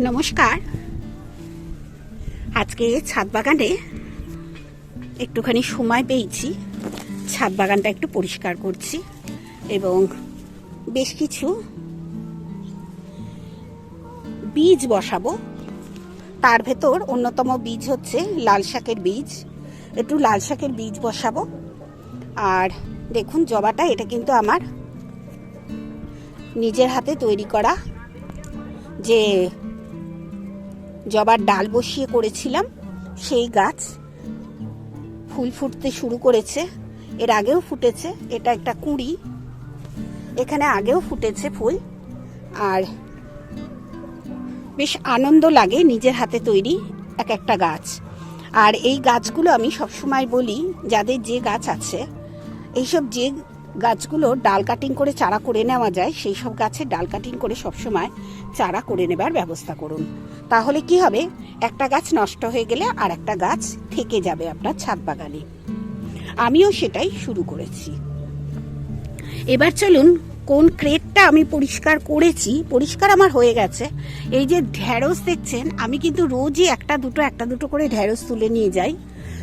নমস্কার। আজকে ছাদ বাগানে একটুখানি সময় পেয়েছি। ছাদ বাগানটা একটু পরিষ্কার করছি এবং বেশ কিছু বীজ বসাবো। তার ভেতর অন্যতম বীজ হচ্ছে লাল শাকের বীজ। একটু লাল শাকের বীজ বসাবো। আর দেখুন, জবাটা এটা কিন্তু আমার নিজের হাতে তৈরি করা যে জবার ডাল বসিয়ে করেছিলাম, সেই গাছ ফুল ফুটতে শুরু করেছে। এর আগেও ফুটেছে, এটা একটা কুঁড়ি। এখানে আগেও ফুটেছে ফুল। আর বেশ আনন্দ লাগে নিজের হাতে তৈরি এক একটা গাছ। আর এই গাছগুলো আমি সবসময় বলি, যাদের যে গাছ আছে, এইসব যে গাছগুলো ডাল কাটিং করে চারা করে নেওয়া যায়, সেই সব গাছের ডাল কাটিং করে সবসময় চারা করে নেবার ব্যবস্থা করুন। তাহলে কি হবে? একটা গাছ নষ্ট হয়ে গেলে আর একটা গাছ থেকে যাবে আপনার ছাদ বাগানে। আমিও সেটাই শুরু করেছি। এবার চলুন, কোন ক্রেটটা আমি পরিষ্কার করেছি, পরিষ্কার আমার হয়ে গেছে। এই যে ঢ্যাঁড়স দেখছেন, আমি কিন্তু রোজই একটা দুটো একটা দুটো করে ঢ্যাঁড়স তুলে নিয়ে যাই।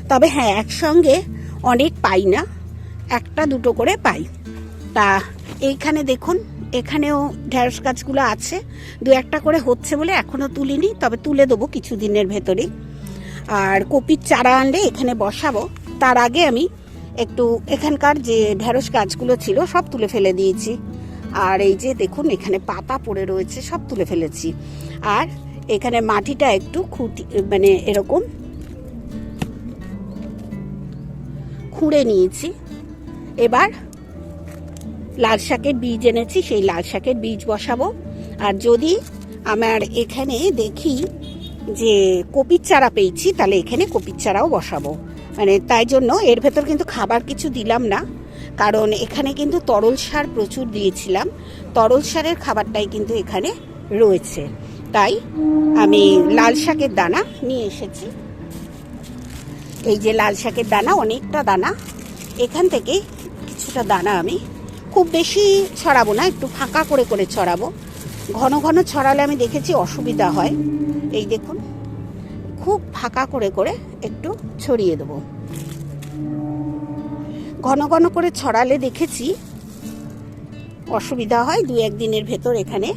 তবে হ্যাঁ একসঙ্গে অনেক পাই না। একটা দুটো করে পাই। তা এইখানে দেখুন, এখানেও ঢ্যাঁড়স গাছগুলো আছে। দু একটা করে হচ্ছে বলে এখনও তুলিনি, তবে তুলে দেবো কিছু দিনের ভেতরেই। আর কপির চারা আনলে এখানে বসাবো। তার আগে আমি একটু এখানকার যে ঢেঁড়স গাছগুলো ছিল, সব তুলে ফেলে দিয়েছি। আর এই যে দেখুন, এখানে পাতা পড়ে রয়েছে, সব তুলে ফেলেছি। আর এখানে মাটিটা একটু খুঁটি মানে এরকম খুঁড়ে নিয়েছি। এবার লাল শাকের বীজ এনেছি, সেই লাল শাকের বীজ বসাবো। আর যদি আমার এখানে দেখি যে কপির চারা পেয়েছি, তাহলে এখানে কপির চারাও বসাবো। মানে তাই জন্য এর ভেতর কিন্তু খাবার কিছু দিলাম না, কারণ এখানে কিন্তু তরল সার প্রচুর দিয়েছিলাম। তরল সারের খাবারটাই কিন্তু এখানে রয়েছে। তাই আমি লাল শাকের দানা নিয়ে এসেছি। এই যে লাল শাকের দানা, অনেকটা দানা, এখান থেকে কিছুটা দানা আমি। খুব বেশি ছড়াবো না, একটু ফাঁকা করে করে ছড়াবো। ঘন ঘন ছড়ালে আমি দেখেছি অসুবিধা হয়। এই দেখুন, খুব ফাঁকা করে করে একটু ছড়িয়ে দেবো। ঘন ঘন করে ছড়ালে দেখেছি অসুবিধা হয়, দু একদিনের ভেতর এখানে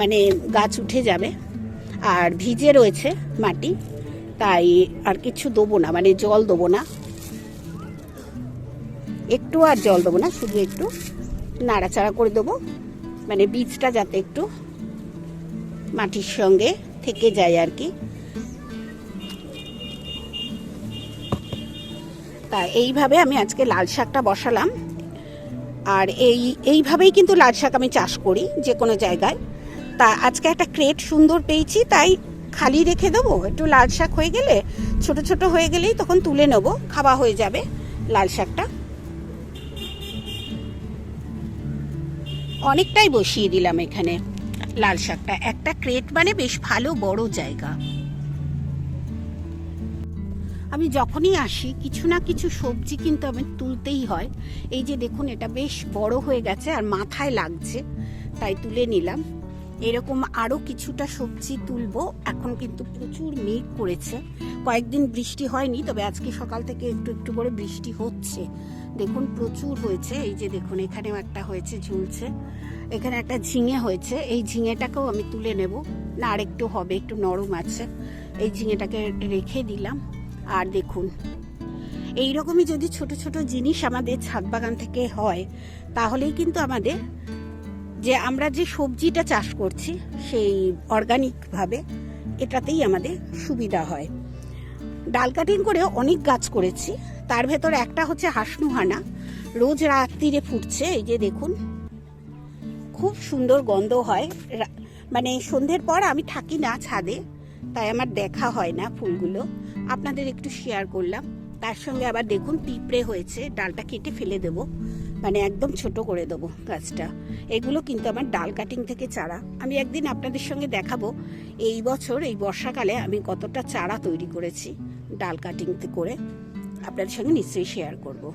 মানে গাছ উঠে যাবে। আর ভিজে রয়েছে মাটি, তাই আর কিছু দেবো না মানে জল দেবো না। একটু আর জল দেবো না, শুধু একটু নাড়াচাড়া করে দেবো। মানে বীজটা যাতে একটু মাটির সঙ্গে থেকে যায় আর কি। তা এইভাবে আমি আজকে লাল শাকটা বসালাম। আর এই, এইভাবেই কিন্তু লাল শাক আমি চাষ করি যে কোনো জায়গায়। তা আজকে একটা ক্রেট সুন্দর পেয়েছি, তাই খালি রেখে দেবো। একটু লাল শাক হয়ে গেলে, ছোট ছোট হয়ে গেলেই তখন তুলে নেব, খাওয়া হয়ে যাবে লাল শাকটা। অনেকটাই বসিয়ে দিলাম এখানে। লাল শাকটা। একটা ক্রেট মানে বেশ ভালো বড় জায়গা। আমি যখনই আসি, কিছু না কিছু সবজি কিন্তু আমি তুলতেই হয়। এই যে দেখুন, এটা বেশ বড় হয়ে গেছে আর মাথায় লাগছে, তাই তুলে নিলাম। এরকম আরও কিছুটা সবজি তুলবো। এখন কিন্তু প্রচুর মেঘ করেছে। কয়েকদিন বৃষ্টি হয়নি, তবে আজকে সকাল থেকে একটু একটু করে বৃষ্টি হচ্ছে। দেখুন, প্রচুর হয়েছে। এই যে দেখুন, এখানেও একটা হয়েছে, ঝুলছে। এখানে একটা ঝিঙে হয়েছে। এই ঝিঙেটাকেও আমি তুলে নেব। না আর একটু হবে, একটু নরম আছে। এই ঝিঙেটাকে রেখে দিলাম। আর দেখুন এই রকমই যদি ছোট ছোট জিনিস আমাদের ছাদ বাগান থেকে হয়, তাহলেই কিন্তু আমাদের যে আমরা যে সবজিটা চাষ করছি, সেই অর্গানিকভাবে এটাতেই আমাদের সুবিধা হয়। ডাল কাটিং করে অনেক গাছ করেছি। তার ভেতর একটা হচ্ছে হাসনুহানা। রোজ রাত্রিরে ফুটছে, এই যে দেখুন। খুব সুন্দর গন্ধ হয়। মানে সন্ধ্যের পর আমি থাকি না ছাদে, তাই আমার দেখা হয় না ফুলগুলো। আপনাদের একটু শেয়ার করলাম। তার সঙ্গে আবার দেখুন, পিঁপড়ে হয়েছে। ডালটা কেটে ফেলে দেবো। মানে একদম ছোট করে দেবো গাছটা। এগুলো কিন্তু আমার ডাল কাটিং থেকে চারা। আমি একদিন আপনাদের সঙ্গে দেখাবো, এই বছর, এই বর্ষাকালে আমি কতটা চারা তৈরি করেছি ডাল কাটিং করে। আপনাদের সঙ্গে নিশ্চয়ই শেয়ার করব।